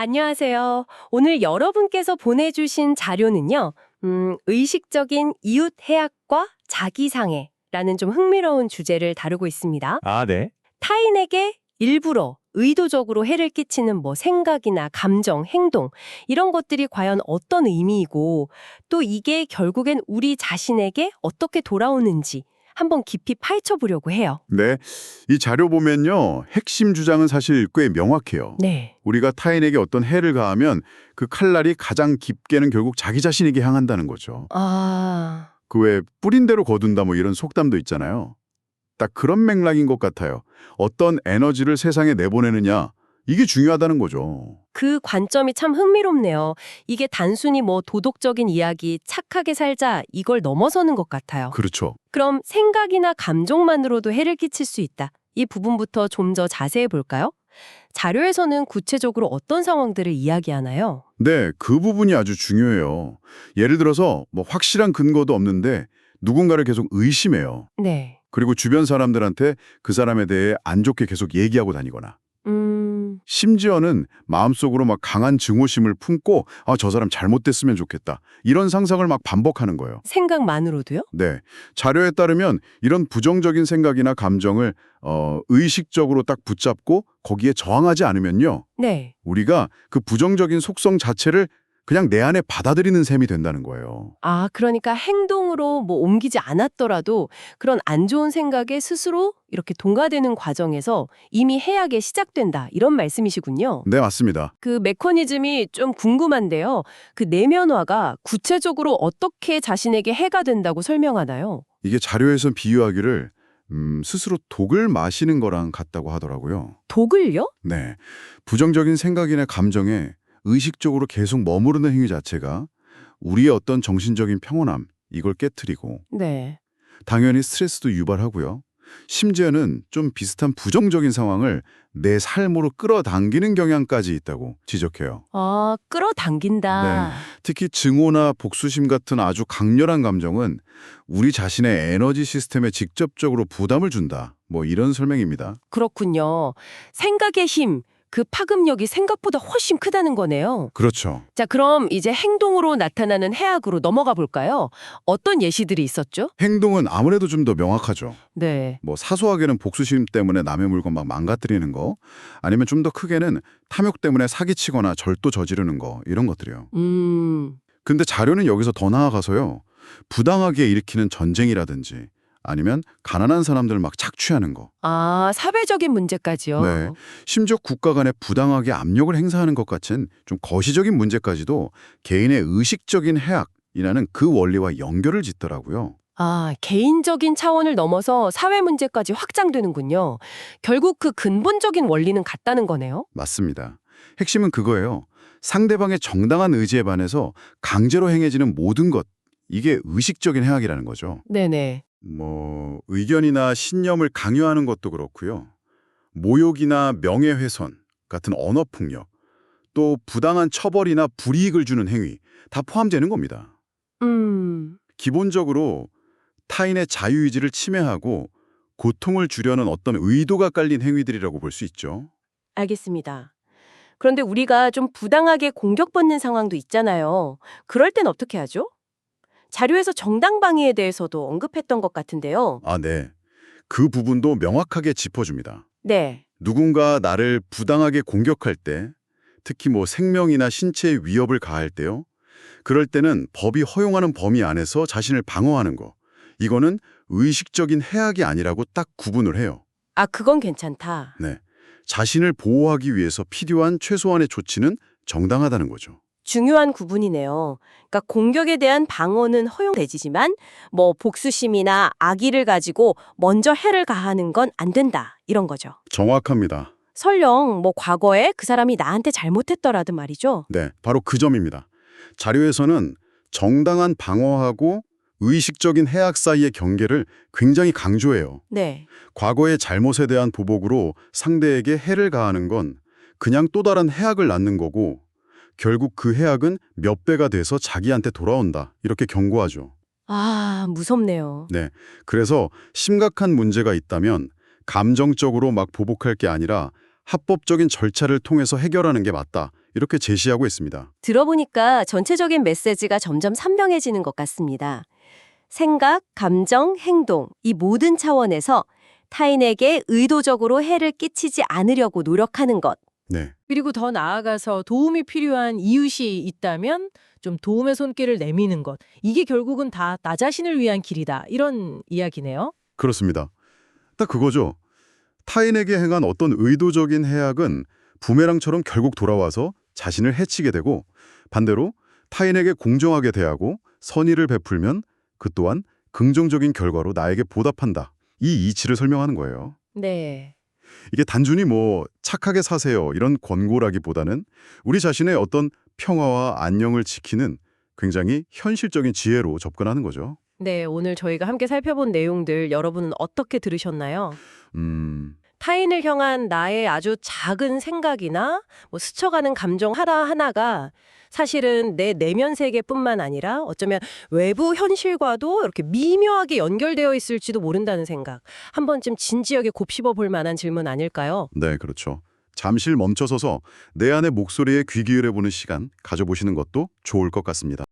안녕하세요. 오늘 여러분께서 보내주신 자료는요, 음, 의식적인 이웃 해악과 자기상해라는 좀 흥미로운 주제를 다루고 있습니다. 아, 네. 타인에게 일부러 의도적으로 해를 끼치는 뭐 생각이나 감정, 행동 이런 것들이 과연 어떤 의미이고 또 이게 결국엔 우리 자신에게 어떻게 돌아오는지 한번 깊이 파헤쳐 보려고 해요. 네, 이 자료 보면요. 핵심 주장은 사실 꽤 명확해요. 네. 우리가 타인에게 어떤 해를 가하면 그 칼날이 가장 깊게는 결국 자기 자신에게 향한다는 거죠. 아, 그 외 뿌린 대로 거둔다 뭐 이런 속담도 있잖아요. 딱 그런 맥락인 것 같아요. 어떤 에너지를 세상에 내보내느냐 이게 중요하다는 거죠. 그 관점이 참 흥미롭네요. 이게 단순히 뭐 도덕적인 이야기, 착하게 살자 이걸 넘어서는 것 같아요. 그렇죠. 그럼 생각이나 감정만으로도 해를 끼칠 수 있다. 이 부분부터 좀 더 자세히 볼까요? 자료에서는 구체적으로 어떤 상황들을 이야기하나요? 네, 그 부분이 아주 중요해요. 예를 들어서 뭐 확실한 근거도 없는데 누군가를 계속 의심해요. 네. 그리고 주변 사람들한테 그 사람에 대해 안 좋게 계속 얘기하고 다니거나 음, 심지어는 마음속으로 막 강한 증오심을 품고 아, 저 사람 잘못됐으면 좋겠다. 이런 상상을 막 반복하는 거예요. 생각만으로도요? 네. 자료에 따르면 이런 부정적인 생각이나 감정을 어, 의식적으로 딱 붙잡고 거기에 저항하지 않으면요. 네. 우리가 그 부정적인 속성 자체를 그냥 내 안에 받아들이는 셈이 된다는 거예요. 아, 그러니까 행동으로 뭐 옮기지 않았더라도 그런 안 좋은 생각에 스스로 이렇게 동가되는 과정에서 이미 해악에 시작된다. 이런 말씀이시군요. 네, 맞습니다. 그 메커니즘이 좀 궁금한데요. 그 내면화가 구체적으로 어떻게 자신에게 해가 된다고 설명하나요? 이게 자료에서 비유하기를 음, 스스로 독을 마시는 거랑 같다고 하더라고요. 독을요? 네. 부정적인 생각이나 감정에 의식적으로 계속 머무르는 행위 자체가 우리의 어떤 정신적인 평온함, 이걸 깨트리고 네. 당연히 스트레스도 유발하고요. 심지어는 좀 비슷한 부정적인 상황을 내 삶으로 끌어당기는 경향까지 있다고 지적해요. 아, 끌어당긴다. 특히 증오나 복수심 같은 아주 강렬한 감정은 우리 자신의 에너지 시스템에 직접적으로 부담을 준다. 뭐 이런 설명입니다. 그렇군요. 생각의 힘, 그 파급력이 생각보다 훨씬 크다는 거네요. 그렇죠. 자, 그럼 이제 행동으로 나타나는 해악으로 넘어가 볼까요? 어떤 예시들이 있었죠? 행동은 아무래도 좀 더 명확하죠. 네. 뭐 사소하게는 복수심 때문에 남의 물건 막 망가뜨리는 거 아니면 좀 더 크게는 탐욕 때문에 사기치거나 절도 저지르는 거 이런 것들이요. 음, 근데 자료는 여기서 더 나아가서요. 부당하게 일으키는 전쟁이라든지 아니면 가난한 사람들 막 착취하는 거. 아, 사회적인 문제까지요. 네. 심지어 국가 간에 부당하게 압력을 행사하는 것 같은 좀 거시적인 문제까지도 개인의 의식적인 해악이라는 그 원리와 연결을 짓더라고요. 아, 개인적인 차원을 넘어서 사회 문제까지 확장되는군요. 결국 그 근본적인 원리는 같다는 거네요. 맞습니다. 핵심은 그거예요. 상대방의 정당한 의지에 반해서 강제로 행해지는 모든 것, 이게 의식적인 해악이라는 거죠. 네네. 뭐 의견이나 신념을 강요하는 것도 그렇고요. 모욕이나 명예훼손 같은 언어폭력, 또 부당한 처벌이나 불이익을 주는 행위 다 포함되는 겁니다. 음, 기본적으로 타인의 자유의지를 침해하고 고통을 주려는 어떤 의도가 깔린 행위들이라고 볼 수 있죠. 알겠습니다. 그런데 우리가 좀 부당하게 공격받는 상황도 있잖아요. 그럴 땐 어떻게 하죠? 자료에서 정당 방위에 대해서도 언급했던 것 같은데요. 아, 네. 그 부분도 명확하게 짚어줍니다. 네. 누군가 나를 부당하게 공격할 때, 특히 뭐 생명이나 신체에 위협을 가할 때요. 그럴 때는 법이 허용하는 범위 안에서 자신을 방어하는 거. 이거는 의식적인 해악이 아니라고 딱 구분을 해요. 아, 그건 괜찮다. 네. 자신을 보호하기 위해서 필요한 최소한의 조치는 정당하다는 거죠. 중요한 구분이네요. 그러니까 공격에 대한 방어는 허용되지만 뭐 복수심이나 악의를 가지고 먼저 해를 가하는 건 안 된다. 이런 거죠. 정확합니다. 설령 뭐 과거에 그 사람이 나한테 잘못했더라도 말이죠. 네, 바로 그 점입니다. 자료에서는 정당한 방어하고 의식적인 해악 사이의 경계를 굉장히 강조해요. 네. 과거의 잘못에 대한 보복으로 상대에게 해를 가하는 건 그냥 또 다른 해악을 낳는 거고 결국 그 해악은 몇 배가 돼서 자기한테 돌아온다. 이렇게 경고하죠. 아, 무섭네요. 네. 그래서 심각한 문제가 있다면 감정적으로 막 보복할 게 아니라 합법적인 절차를 통해서 해결하는 게 맞다. 이렇게 제시하고 있습니다. 들어보니까 전체적인 메시지가 점점 선명해지는 것 같습니다. 생각, 감정, 행동, 이 모든 차원에서 타인에게 의도적으로 해를 끼치지 않으려고 노력하는 것. 네. 그리고 더 나아가서 도움이 필요한 이웃이 있다면 좀 도움의 손길을 내미는 것. 이게 결국은 다 나 자신을 위한 길이다. 이런 이야기네요. 그렇습니다. 딱 그거죠. 타인에게 행한 어떤 의도적인 해악은 부메랑처럼 결국 돌아와서 자신을 해치게 되고 반대로 타인에게 공정하게 대하고 선의를 베풀면 그 또한 긍정적인 결과로 나에게 보답한다. 이 이치를 설명하는 거예요. 네. 이게 단순히 뭐 착하게 사세요 이런 권고라기보다는 우리 자신의 어떤 평화와 안녕을 지키는 굉장히 현실적인 지혜로 접근하는 거죠. 네, 오늘 저희가 함께 살펴본 내용들 여러분은 어떻게 들으셨나요? 음, 타인을 향한 나의 아주 작은 생각이나 뭐 스쳐가는 감정 하나하나가 사실은 내 내면 세계뿐만 아니라 어쩌면 외부 현실과도 이렇게 미묘하게 연결되어 있을지도 모른다는 생각. 한 번쯤 진지하게 곱씹어 볼 만한 질문 아닐까요? 네, 그렇죠. 잠시 멈춰서서 내 안의 목소리에 귀 기울여 보는 시간 가져보시는 것도 좋을 것 같습니다.